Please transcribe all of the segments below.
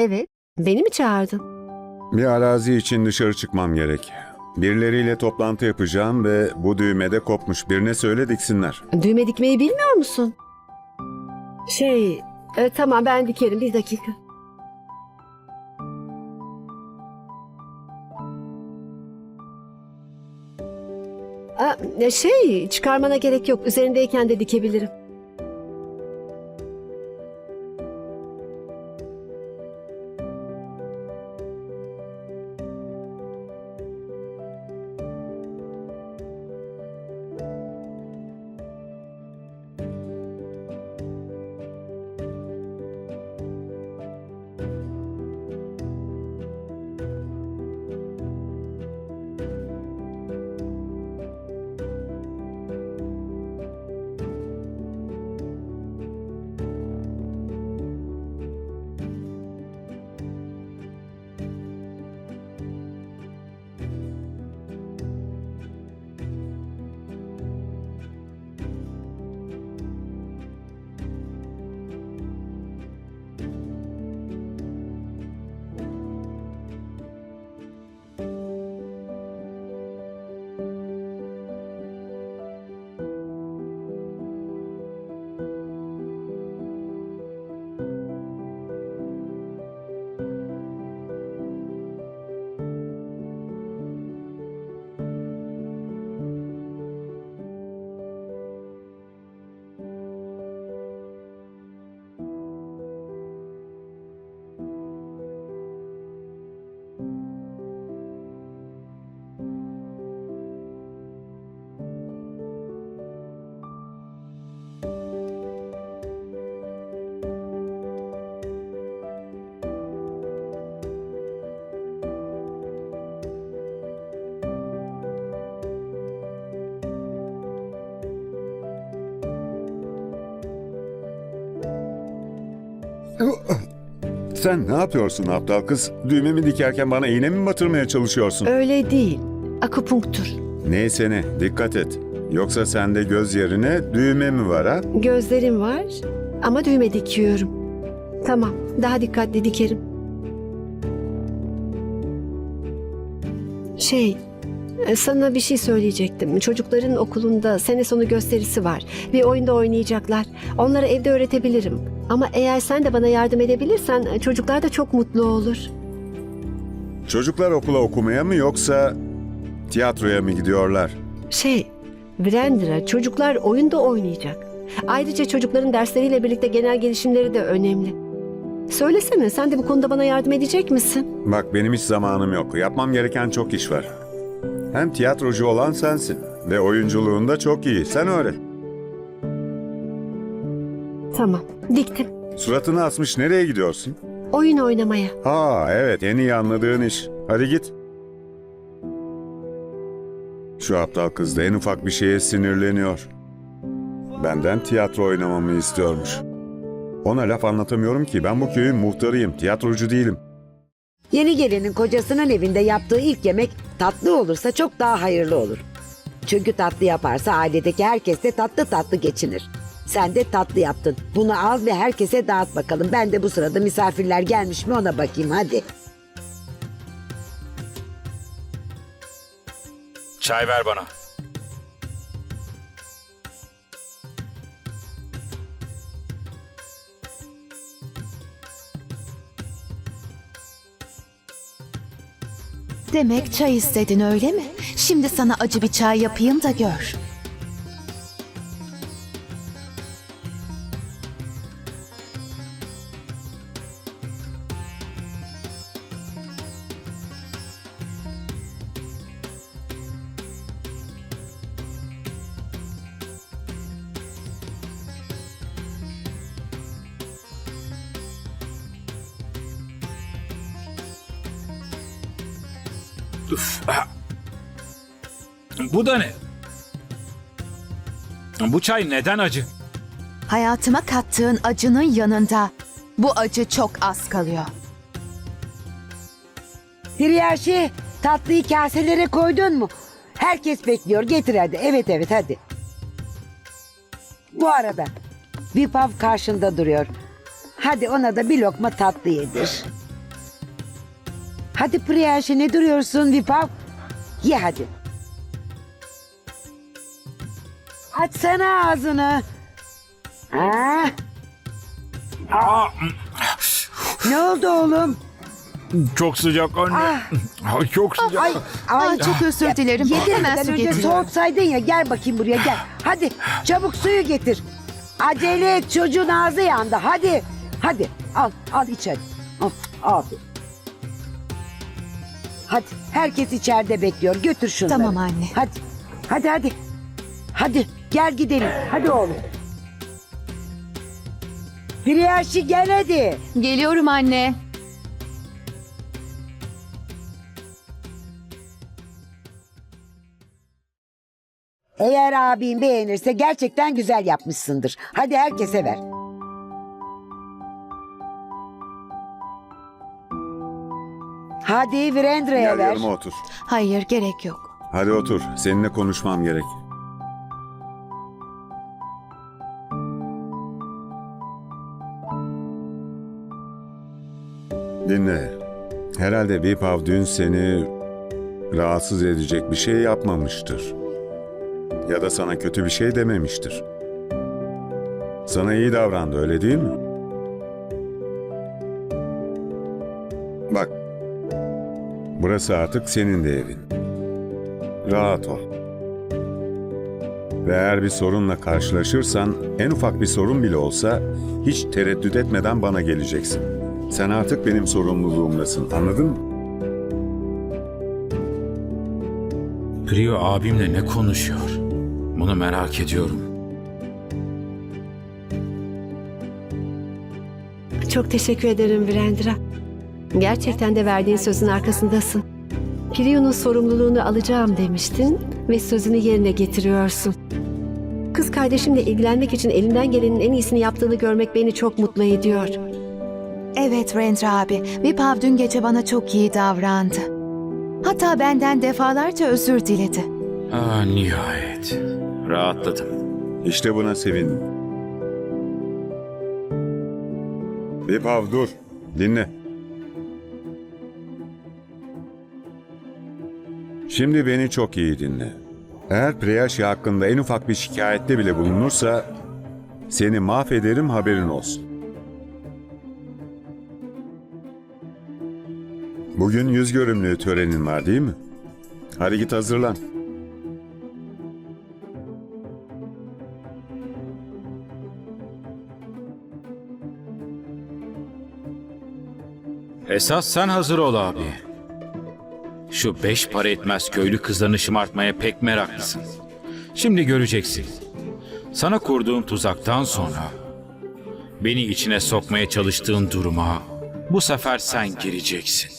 Evet. Beni mi çağırdın? Bir arazi için dışarı çıkmam gerek. Birileriyle toplantı yapacağım ve bu düğmede kopmuş. Birine söyle diksinler. Düğme dikmeyi bilmiyor musun? Şey, e, tamam ben dikerim bir dakika. Aa, e, şey, çıkarmana gerek yok. Üzerindeyken de dikebilirim. Sen ne yapıyorsun aptal kız? Düğmemi dikerken bana iğne mi batırmaya çalışıyorsun? Öyle değil. Akupunktur. Neyse ne, dikkat et. Yoksa sende göz yerine düğme mi var ha? Gözlerim var ama düğme dikiyorum. Tamam, daha dikkatli dikerim. Şey, e, sana bir şey söyleyecektim. Çocukların okulunda sene sonu gösterisi var. Bir oyunda oynayacaklar. Onlara evde öğretebilirim. Ama eğer sen de bana yardım edebilirsen e, çocuklar da çok mutlu olur. Çocuklar okula okumaya mı yoksa tiyatroya mı gidiyorlar? Şey, Brandra çocuklar oyunda oynayacak. Ayrıca çocukların dersleriyle birlikte genel gelişimleri de önemli. Söylesene sen de bu konuda bana yardım edecek misin? Bak benim hiç zamanım yok. Yapmam gereken çok iş var. Hem tiyatrocu olan sensin ve oyunculuğun da çok iyi. Sen öğret. Tamam, diktim. Suratını asmış nereye gidiyorsun? Oyun oynamaya. Ha evet en iyi anladığın iş. Hadi git. Şu aptal kız da en ufak bir şeye sinirleniyor. Benden tiyatro oynamamı istiyormuş. Ona laf anlatamıyorum ki ben bu köyün muhtarıyım, tiyatrocu değilim. Yeni gelinin kocasının evinde yaptığı ilk yemek tatlı olursa çok daha hayırlı olur. Çünkü tatlı yaparsa ailedeki herkes de tatlı tatlı geçinir. Sen de tatlı yaptın. Bunu al ve herkese dağıt bakalım. Ben de bu sırada misafirler gelmiş mi ona bakayım hadi. Çay ver bana. Demek çay istedin öyle mi? Şimdi sana acı bir çay yapayım da gör. Üf. Bu da ne? Bu çay neden acı? Hayatıma kattığın acının yanında bu acı çok az kalıyor. Hiryaşi tatlıyı kaselere koydun mu? Herkes bekliyor getir hadi. Evet evet hadi. Bu arada Vipav karşında duruyor. Hadi ona da bir lokma tatlı yedir. Hadi Priyaşi ne duruyorsun Vipav? Ye hadi. Açsana ağzını. Ha? Ne oldu oğlum? Çok sıcak anne. Ay, çok sıcak. Ay, ay. Aa, çok özür dilerim. Hemen Yedirmeden su önce getiriyorum. soğutsaydın ya. Gel bakayım buraya gel. Hadi çabuk suyu getir. Acele et çocuğun ağzı yandı. Hadi. Hadi al al iç hadi. Al, aferin. Hadi herkes içeride bekliyor. Götür şunları. Tamam anne. Hadi. Hadi hadi. Hadi gel gidelim. Hadi oğlum. Priyaşi gel hadi. Geliyorum anne. Eğer abin beğenirse gerçekten güzel yapmışsındır. Hadi herkese ver. Hadi Virendra'ya Gel ver. yanıma otur. Hayır gerek yok. Hadi otur. Seninle konuşmam gerek. Dinle. Herhalde Vipav dün seni rahatsız edecek bir şey yapmamıştır. Ya da sana kötü bir şey dememiştir. Sana iyi davrandı öyle değil mi? Burası artık senin de evin. Rahat ol. Ve eğer bir sorunla karşılaşırsan, en ufak bir sorun bile olsa hiç tereddüt etmeden bana geleceksin. Sen artık benim sorumluluğumdasın, anladın mı? Priyo abimle ne konuşuyor? Bunu merak ediyorum. Çok teşekkür ederim Virendra. Gerçekten de verdiğin sözün arkasındasın. Priyu'nun sorumluluğunu alacağım demiştin ve sözünü yerine getiriyorsun. Kız kardeşimle ilgilenmek için elinden gelenin en iyisini yaptığını görmek beni çok mutlu ediyor. Evet Rendra abi. Vipav dün gece bana çok iyi davrandı. Hatta benden defalarca özür diledi. Ah nihayet. Rahatladım. İşte buna sevindim. Vipav dur, dinle. Şimdi beni çok iyi dinle. Eğer Preyashi hakkında en ufak bir şikayette bile bulunursa seni mahvederim haberin olsun. Bugün yüz görümlüğü törenin var değil mi? Hadi git hazırlan. Esas sen hazır ol abi. Şu beş para etmez köylü kızlarını şımartmaya pek meraklısın. Şimdi göreceksin. Sana kurduğum tuzaktan sonra beni içine sokmaya çalıştığın duruma bu sefer sen gireceksin.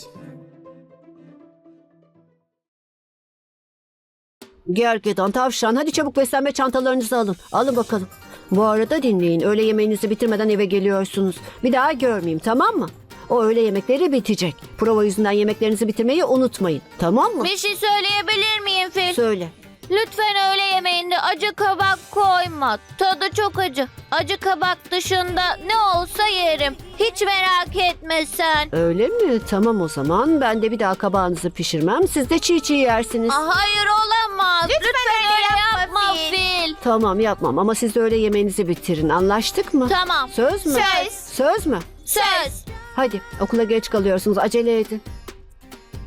Gergedan, tavşan hadi çabuk beslenme çantalarınızı alın. Alın bakalım. Bu arada dinleyin. Öğle yemeğinizi bitirmeden eve geliyorsunuz. Bir daha görmeyeyim tamam mı? O öğle yemekleri bitecek. Prova yüzünden yemeklerinizi bitirmeyi unutmayın. Tamam mı? Bir şey söyleyebilir miyim Fil? Söyle. Lütfen öğle yemeğinde acı kabak koyma. Tadı çok acı. Acı kabak dışında ne olsa yerim. Hiç merak etme sen. Öyle mi? Tamam o zaman. Ben de bir daha kabağınızı pişirmem. Siz de çiğ çiğ yersiniz. Ah, hayır olamaz. Lütfen, öyle yapma, Fil. Tamam yapmam ama siz de öğle yemeğinizi bitirin. Anlaştık mı? Tamam. Söz mü? Söz. Söz mü? Söz. Hadi okula geç kalıyorsunuz. Acele edin.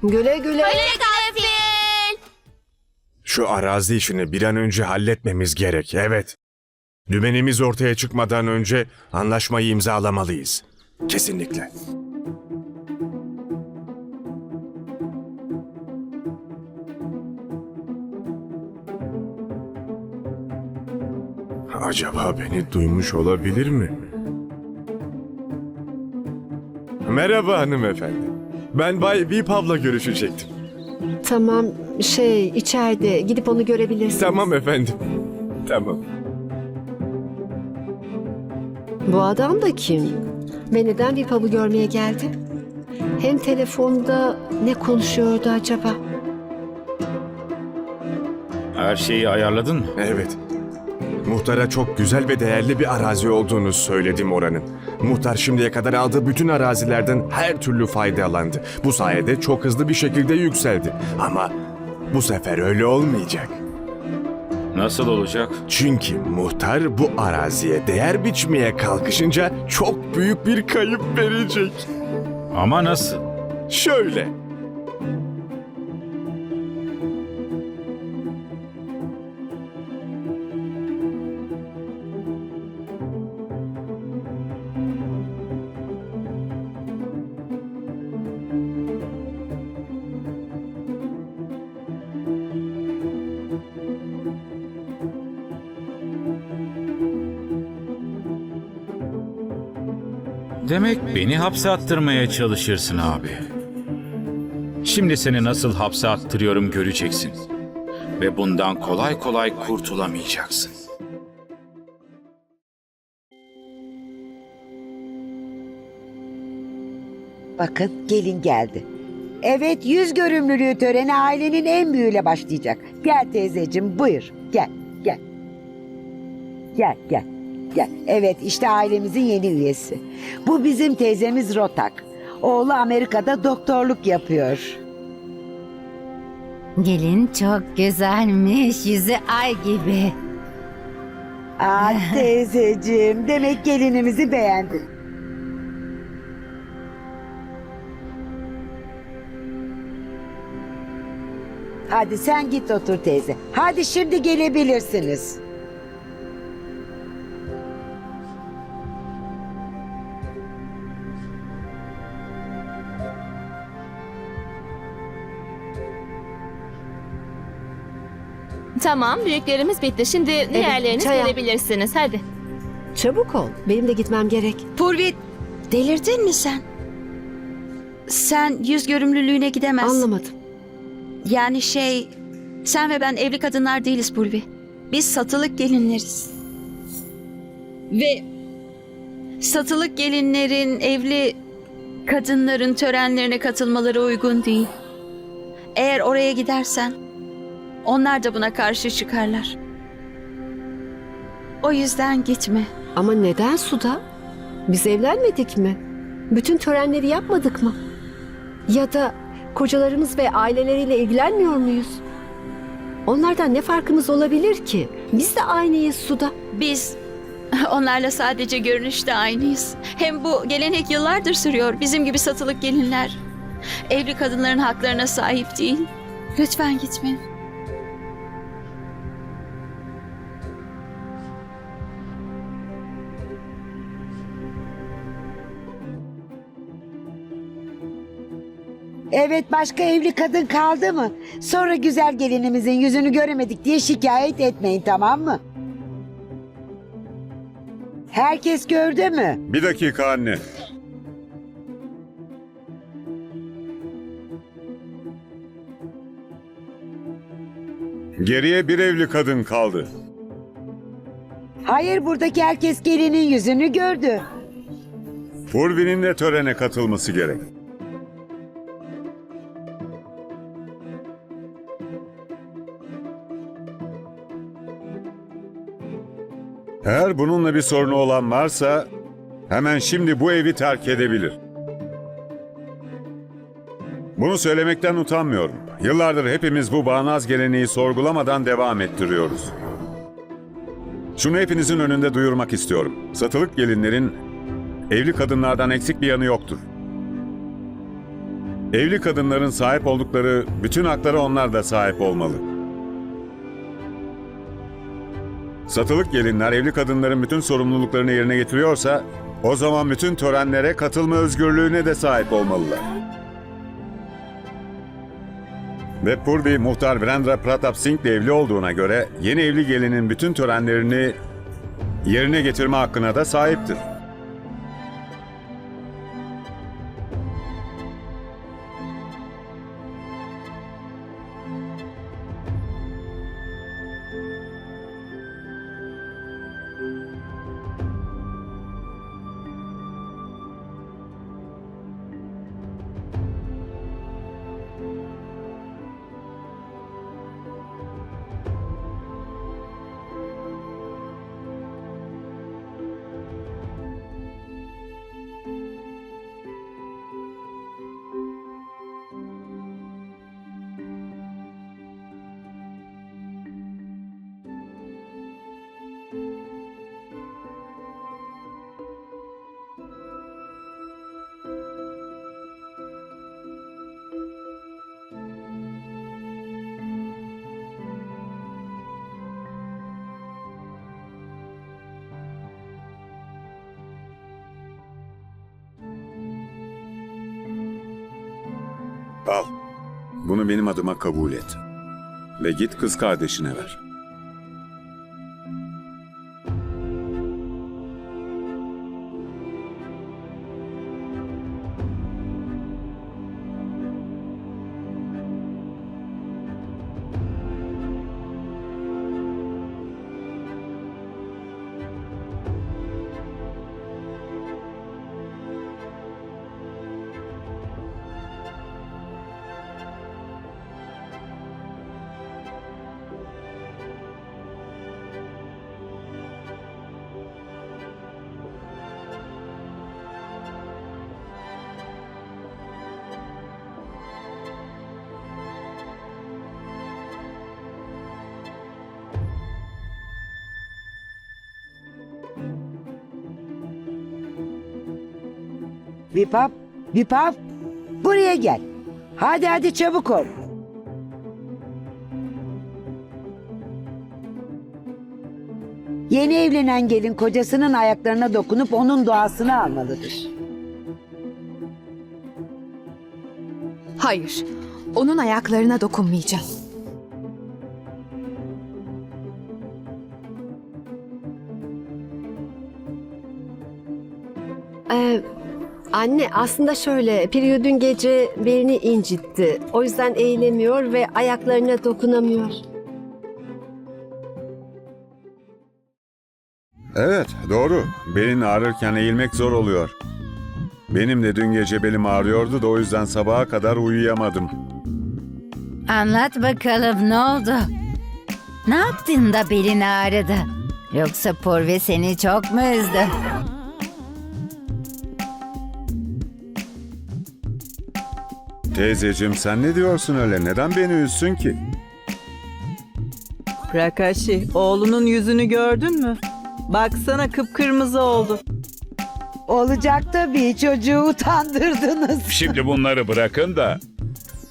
Güle güle. Güle güle Fil. Şu arazi işini bir an önce halletmemiz gerek, evet. Dümenimiz ortaya çıkmadan önce anlaşmayı imzalamalıyız. Kesinlikle. Acaba beni duymuş olabilir mi? Merhaba hanımefendi. Ben Bay Vipav'la görüşecektim. Tamam şey içeride gidip onu görebilirsiniz. Tamam efendim. Tamam. Bu adam da kim? Ve neden pub'u görmeye geldi? Hem telefonda ne konuşuyordu acaba? Her şeyi ayarladın mı? Evet. Muhtara çok güzel ve değerli bir arazi olduğunu söyledim oranın. Muhtar şimdiye kadar aldığı bütün arazilerden her türlü faydalandı. Bu sayede çok hızlı bir şekilde yükseldi. Ama bu sefer öyle olmayacak. Nasıl olacak? Çünkü muhtar bu araziye değer biçmeye kalkışınca çok büyük bir kayıp verecek. Ama nasıl? Şöyle. Demek beni hapse attırmaya çalışırsın abi. Şimdi seni nasıl hapse attırıyorum göreceksin. Ve bundan kolay kolay kurtulamayacaksın. Bakın gelin geldi. Evet yüz görümlülüğü töreni ailenin en büyüğüyle başlayacak. Gel teyzeciğim buyur gel gel. Gel gel gel. Evet işte ailemizin yeni üyesi. Bu bizim teyzemiz Rotak. Oğlu Amerika'da doktorluk yapıyor. Gelin çok güzelmiş. Yüzü ay gibi. Aa teyzeciğim demek gelinimizi beğendin. Hadi sen git otur teyze. Hadi şimdi gelebilirsiniz. Tamam, büyüklerimiz bitti. Şimdi diğerleriniz çaya. gelebilirsiniz. Hadi. Çabuk ol. Benim de gitmem gerek. Purvi delirdin mi sen? Sen yüz görümlülüğüne gidemezsin. Anlamadım. Yani şey sen ve ben evli kadınlar değiliz Purvi. Biz satılık gelinleriz. Ve satılık gelinlerin evli kadınların törenlerine katılmaları uygun değil. Eğer oraya gidersen onlar da buna karşı çıkarlar. O yüzden gitme. Ama neden Suda? Biz evlenmedik mi? Bütün törenleri yapmadık mı? Ya da kocalarımız ve aileleriyle ilgilenmiyor muyuz? Onlardan ne farkımız olabilir ki? Biz de aynıyız Suda. Biz onlarla sadece görünüşte aynıyız. Hem bu gelenek yıllardır sürüyor. Bizim gibi satılık gelinler evli kadınların haklarına sahip değil. Lütfen gitme. Evet başka evli kadın kaldı mı? Sonra güzel gelinimizin yüzünü göremedik diye şikayet etmeyin tamam mı? Herkes gördü mü? Bir dakika anne. Geriye bir evli kadın kaldı. Hayır buradaki herkes gelinin yüzünü gördü. Purvi'nin de törene katılması gerek. Eğer bununla bir sorunu olan varsa hemen şimdi bu evi terk edebilir. Bunu söylemekten utanmıyorum. Yıllardır hepimiz bu bağnaz geleneği sorgulamadan devam ettiriyoruz. Şunu hepinizin önünde duyurmak istiyorum. Satılık gelinlerin evli kadınlardan eksik bir yanı yoktur. Evli kadınların sahip oldukları bütün haklara onlar da sahip olmalı. Satılık gelinler evli kadınların bütün sorumluluklarını yerine getiriyorsa o zaman bütün törenlere katılma özgürlüğüne de sahip olmalılar. Ve Purvi muhtar Virendra Pratap Singh ile evli olduğuna göre yeni evli gelinin bütün törenlerini yerine getirme hakkına da sahiptir. Al. Bunu benim adıma kabul et. Ve git kız kardeşine ver. Vipap, Vipap buraya gel. Hadi hadi çabuk ol. Yeni evlenen gelin kocasının ayaklarına dokunup onun duasını almalıdır. Hayır, onun ayaklarına dokunmayacağım. Ee, anne aslında şöyle Priyu dün gece belini incitti. O yüzden eğilemiyor ve ayaklarına dokunamıyor. Evet, doğru. Belin ağrırken eğilmek zor oluyor. Benim de dün gece belim ağrıyordu da o yüzden sabaha kadar uyuyamadım. Anlat bakalım ne oldu? Ne yaptın da belin ağrıdı? Yoksa Porve seni çok mu üzdü? Teyzeciğim sen ne diyorsun öyle? Neden beni üzsün ki? Prakashi, oğlunun yüzünü gördün mü? Baksana kıpkırmızı oldu. Olacak tabii çocuğu utandırdınız. Şimdi bunları bırakın da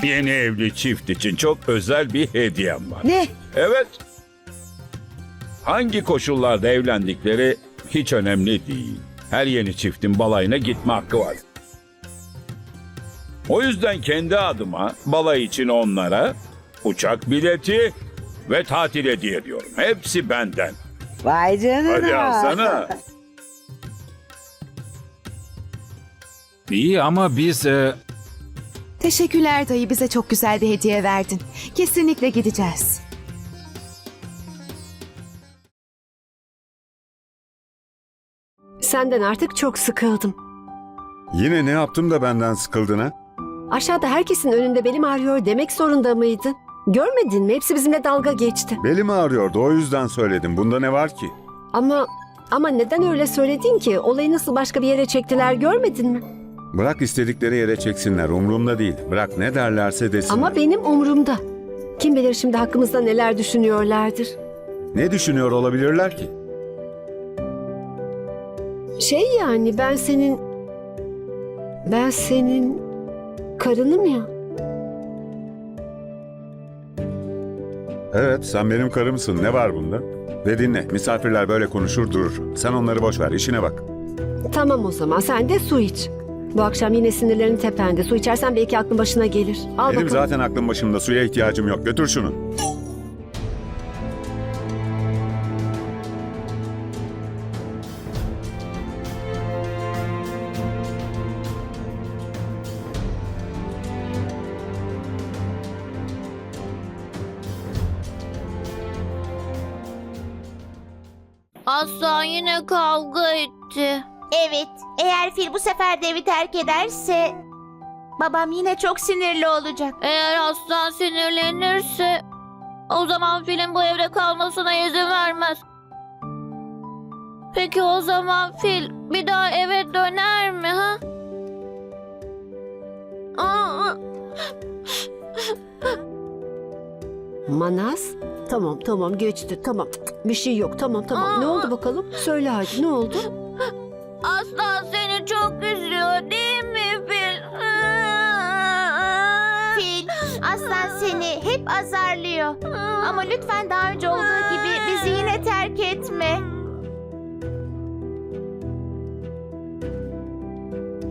yeni evli çift için çok özel bir hediyem var. Ne? Evet. Hangi koşullarda evlendikleri hiç önemli değil. Her yeni çiftin balayına gitme hakkı var. O yüzden kendi adıma balay için onlara uçak bileti ve tatil hediye ediyorum. Hepsi benden. Vay canına. Hadi alsana. İyi ama biz... e, Teşekkürler dayı, bize çok güzel bir hediye verdin. Kesinlikle gideceğiz. Senden artık çok sıkıldım. Yine ne yaptım da benden sıkıldın ha? Aşağıda herkesin önünde belim ağrıyor demek zorunda mıydın? Görmedin mi? Hepsi bizimle dalga geçti. Belim ağrıyordu o yüzden söyledim. Bunda ne var ki? Ama ama neden öyle söyledin ki? Olayı nasıl başka bir yere çektiler görmedin mi? Bırak istedikleri yere çeksinler. Umurumda değil. Bırak ne derlerse desinler. Ama benim umurumda. Kim bilir şimdi hakkımızda neler düşünüyorlardır. Ne düşünüyor olabilirler ki? Şey yani ben senin... Ben senin... Karınım ya. Evet sen benim karımsın. Ne var bunda? Ve dinle. Misafirler böyle konuşur durur. Sen onları boş ver. işine bak. Tamam o zaman sen de su iç. Bu akşam yine sinirlerin tepende. Su içersen belki aklın başına gelir. Al Benim bakalım. zaten aklım başımda. Suya ihtiyacım yok. Götür şunu. Aslan yine kavga etti. Evet, eğer fil bu sefer de evi terk ederse babam yine çok sinirli olacak. Eğer aslan sinirlenirse o zaman filin bu evde kalmasına izin vermez. Peki o zaman fil bir daha eve döner mi ha? Aa, Manas. Tamam tamam geçti tamam. Bir şey yok tamam tamam. Ne oldu bakalım? Söyle hadi ne oldu? aslan seni çok üzüyor değil mi fil? Fil, aslan seni hep azarlıyor. Ama lütfen daha önce olduğu gibi bizi yine terk etme.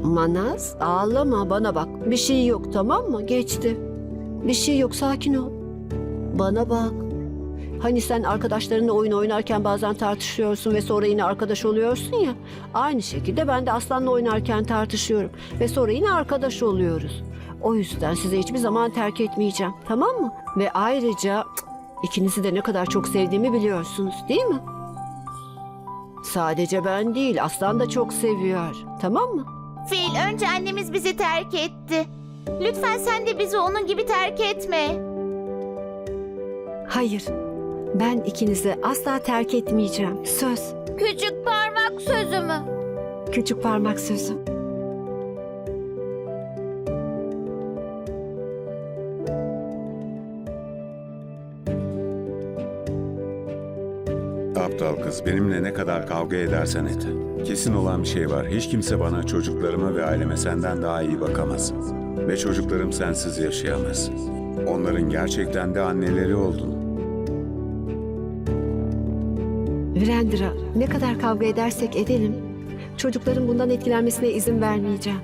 Manaz ağlama bana bak. Bir şey yok tamam mı? Geçti. Bir şey yok sakin ol. Bana bak. Hani sen arkadaşlarınla oyun oynarken bazen tartışıyorsun ve sonra yine arkadaş oluyorsun ya. Aynı şekilde ben de Aslan'la oynarken tartışıyorum ve sonra yine arkadaş oluyoruz. O yüzden size hiçbir zaman terk etmeyeceğim tamam mı? Ve ayrıca ikinizi de ne kadar çok sevdiğimi biliyorsunuz değil mi? Sadece ben değil Aslan da çok seviyor tamam mı? Fil önce annemiz bizi terk etti. Lütfen sen de bizi onun gibi terk etme. Hayır. Ben ikinizi asla terk etmeyeceğim. Söz. Küçük parmak sözü mü? Küçük parmak sözü. Aptal kız benimle ne kadar kavga edersen et. Kesin olan bir şey var. Hiç kimse bana, çocuklarıma ve aileme senden daha iyi bakamaz. Ve çocuklarım sensiz yaşayamaz. Onların gerçekten de anneleri oldun. Virendra, ne kadar kavga edersek edelim, çocukların bundan etkilenmesine izin vermeyeceğim.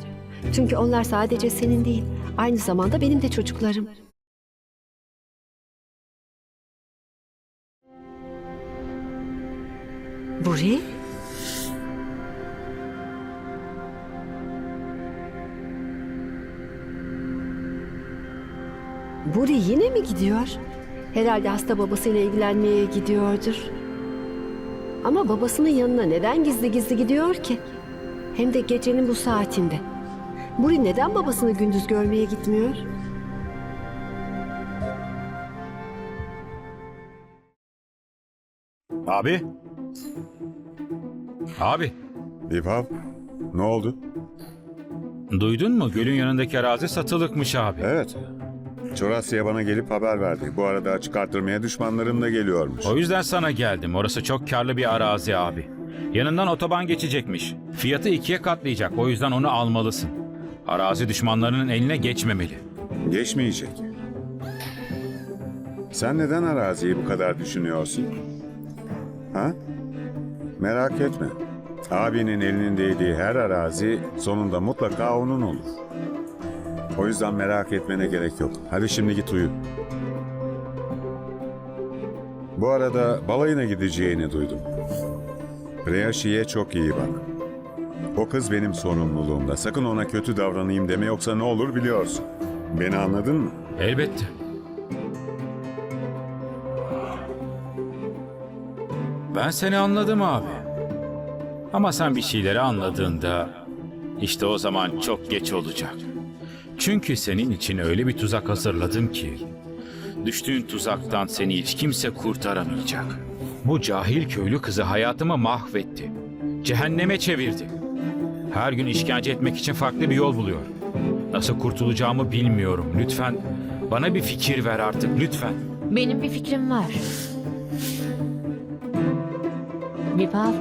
Çünkü onlar sadece senin değil, aynı zamanda benim de çocuklarım. Buri? Buri yine mi gidiyor? Herhalde hasta babasıyla ilgilenmeye gidiyordur. Ama babasının yanına neden gizli gizli gidiyor ki? Hem de gecenin bu saatinde. Buri neden babasını gündüz görmeye gitmiyor? Abi. Abi. Vivav, ne oldu? Duydun mu? Gölün yanındaki arazi satılıkmış abi. Evet. Çorasya bana gelip haber verdi. Bu arada açık arttırmaya düşmanlarım da geliyormuş. O yüzden sana geldim. Orası çok karlı bir arazi abi. Yanından otoban geçecekmiş. Fiyatı ikiye katlayacak. O yüzden onu almalısın. Arazi düşmanlarının eline geçmemeli. Geçmeyecek. Sen neden araziyi bu kadar düşünüyorsun? Ha? Merak etme. Abinin elinin değdiği her arazi sonunda mutlaka onun olur. O yüzden merak etmene gerek yok. Hadi şimdi git uyu. Bu arada balayına gideceğini duydum. Priyashi'ye çok iyi bak. O kız benim sorumluluğumda. Sakın ona kötü davranayım deme yoksa ne olur biliyorsun. Beni anladın mı? Elbette. Ben seni anladım abi. Ama sen bir şeyleri anladığında işte o zaman çok geç olacak. Çünkü senin için öyle bir tuzak hazırladım ki düştüğün tuzaktan seni hiç kimse kurtaramayacak. Bu cahil köylü kızı hayatımı mahvetti. Cehenneme çevirdi. Her gün işkence etmek için farklı bir yol buluyor. Nasıl kurtulacağımı bilmiyorum. Lütfen bana bir fikir ver artık lütfen. Benim bir fikrim var. Vipav,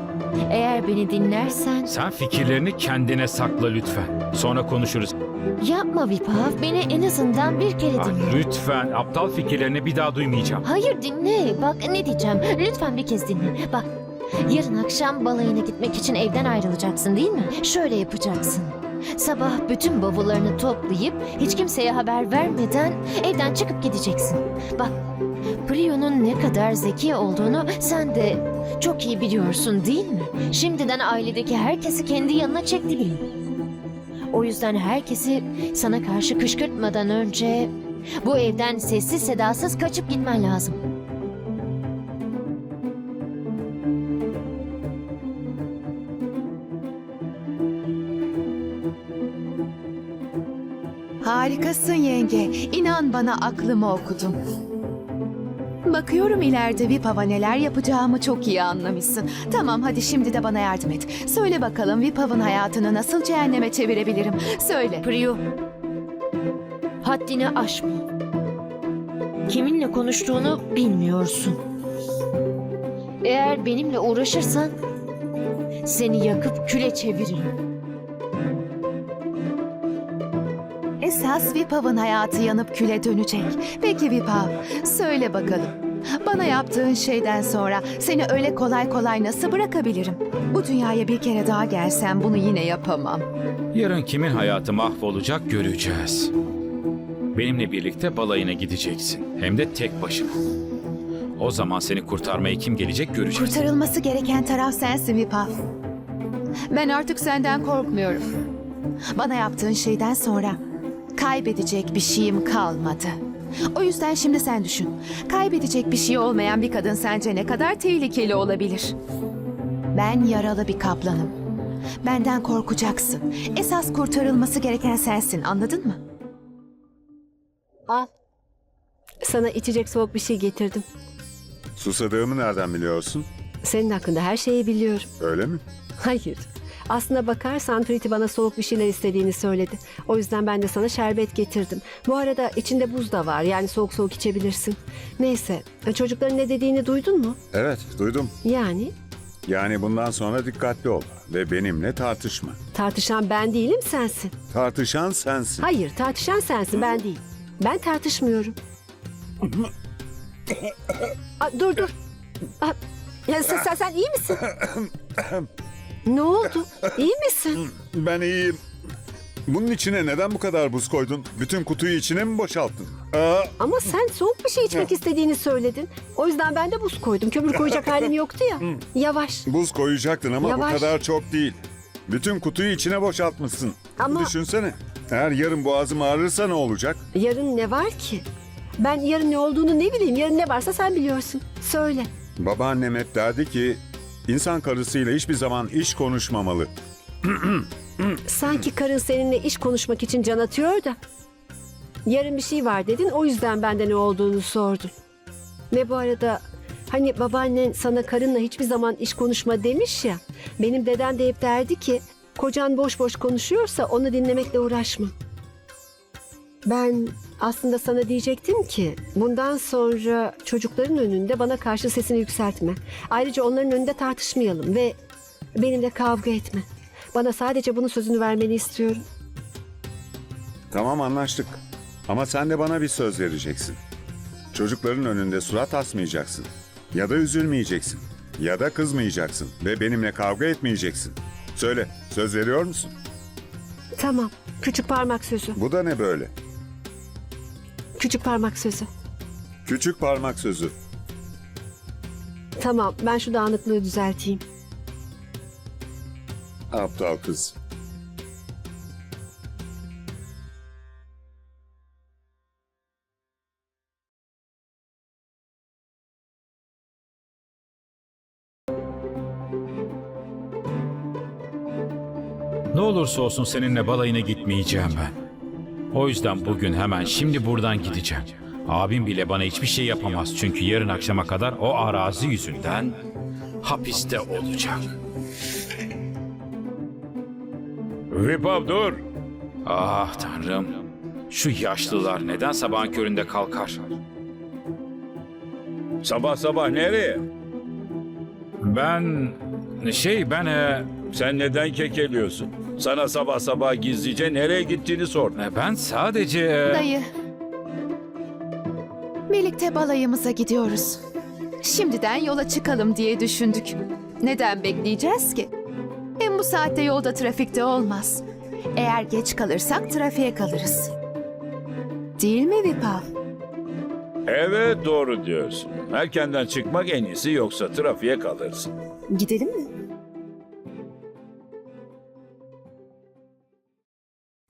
eğer beni dinlersen... Sen fikirlerini kendine sakla lütfen. Sonra konuşuruz. Yapma Vipav, beni en azından bir kere Ah, dinle. lütfen aptal fikirlerini bir daha duymayacağım. Hayır dinle, bak ne diyeceğim. Lütfen bir kez dinle. Bak, yarın akşam balayına gitmek için evden ayrılacaksın değil mi? Şöyle yapacaksın. Sabah bütün bavullarını toplayıp hiç kimseye haber vermeden evden çıkıp gideceksin. Bak, Prio'nun ne kadar zeki olduğunu sen de çok iyi biliyorsun değil mi? Şimdiden ailedeki herkesi kendi yanına çekti bile. O yüzden herkesi sana karşı kışkırtmadan önce bu evden sessiz sedasız kaçıp gitmen lazım. Harikasın yenge. İnan bana aklımı okudun. Bakıyorum ileride Vipav'a neler yapacağımı çok iyi anlamışsın. Tamam hadi şimdi de bana yardım et. Söyle bakalım Vipav'ın hayatını nasıl cehenneme çevirebilirim? Söyle. Priyu, haddini aşma. Kiminle konuştuğunu bilmiyorsun. Eğer benimle uğraşırsan seni yakıp küle çeviririm. Esas Vipav'ın hayatı yanıp küle dönecek. Peki Vipav, söyle bakalım. Bana yaptığın şeyden sonra seni öyle kolay kolay nasıl bırakabilirim? Bu dünyaya bir kere daha gelsem bunu yine yapamam. Yarın kimin hayatı mahvolacak göreceğiz. Benimle birlikte balayına gideceksin. Hem de tek başına. O zaman seni kurtarmaya kim gelecek göreceğiz. Kurtarılması gereken taraf sensin Vipav. Ben artık senden korkmuyorum. Bana yaptığın şeyden sonra kaybedecek bir şeyim kalmadı. O yüzden şimdi sen düşün. Kaybedecek bir şey olmayan bir kadın sence ne kadar tehlikeli olabilir? Ben yaralı bir kaplanım. Benden korkacaksın. Esas kurtarılması gereken sensin, anladın mı? Al. Sana içecek soğuk bir şey getirdim. Susadığımı nereden biliyorsun? Senin hakkında her şeyi biliyorum. Öyle mi? Hayır. Aslına bakarsan Priti bana soğuk bir şeyler istediğini söyledi. O yüzden ben de sana şerbet getirdim. Bu arada içinde buz da var. Yani soğuk soğuk içebilirsin. Neyse. e, Çocukların ne dediğini duydun mu? Evet, duydum. Yani Yani bundan sonra dikkatli ol ve benimle tartışma. tartışan ben değilim sensin. Tartışan sensin. Hayır tartışan sensin ben değil. Ben tartışmıyorum. Aa, dur dur. Aa, ya sen, sen, sen iyi misin? ne oldu? İyi misin? Ben iyiyim. Bunun içine neden bu kadar buz koydun? Bütün kutuyu içine mi boşalttın? Aa, Ama sen soğuk bir şey içmek istediğini söyledin. O yüzden ben de buz koydum. Kömür koyacak halim yoktu ya. Yavaş. buz koyacaktın ama Yavaş. bu kadar çok değil. Bütün kutuyu içine boşaltmışsın. Ama- Düşünsene. Eğer yarın boğazım ağrırsa ne olacak? Yarın ne var ki? Ben yarın ne olduğunu ne bileyim. Yarın ne varsa sen biliyorsun. Söyle. Babaannem hep derdi ki insan karısıyla hiçbir zaman iş konuşmamalı. Sanki karın seninle iş konuşmak için can atıyor da. Yarın bir şey var dedin o yüzden bende ne olduğunu sordun. Ve bu arada hani babaannen sana karınla hiçbir zaman iş konuşma demiş ya. Benim dedem de hep derdi ki kocan boş boş konuşuyorsa onu dinlemekle uğraşma. Ben aslında sana diyecektim ki bundan sonra çocukların önünde bana karşı sesini yükseltme. Ayrıca onların önünde tartışmayalım ve benimle kavga etme. Bana sadece bunun sözünü vermeni istiyorum. Tamam anlaştık. Ama sen de bana bir söz vereceksin. Çocukların önünde surat asmayacaksın. Ya da üzülmeyeceksin. Ya da kızmayacaksın. Ve benimle kavga etmeyeceksin. Söyle, söz veriyor musun? Tamam. Küçük parmak sözü. Bu da ne böyle? Küçük parmak sözü. Küçük parmak sözü. Tamam. Ben şu dağınıklığı düzelteyim. Aptal kız. Ne olursa olsun seninle balayına gitmeyeceğim ben. O yüzden bugün hemen şimdi buradan gideceğim. Abim bile bana hiçbir şey yapamaz çünkü yarın akşama kadar o arazi yüzünden hapiste olacak. Vipav dur. Ah tanrım. Şu yaşlılar neden sabahın köründe kalkar? Sabah sabah nereye? Ben şey ben e, Sen neden kekeliyorsun? Sana sabah sabah gizlice nereye gittiğini sordum. e, ben sadece e, Dayı. Birlikte balayımıza gidiyoruz. Şimdiden yola çıkalım diye düşündük. Neden bekleyeceğiz ki? Hem bu saatte yolda trafikte olmaz. Eğer geç kalırsak trafiğe kalırız. Değil mi Vipav? Evet doğru diyorsun. Erkenden çıkmak en iyisi yoksa trafiğe kalırsın. Gidelim mi?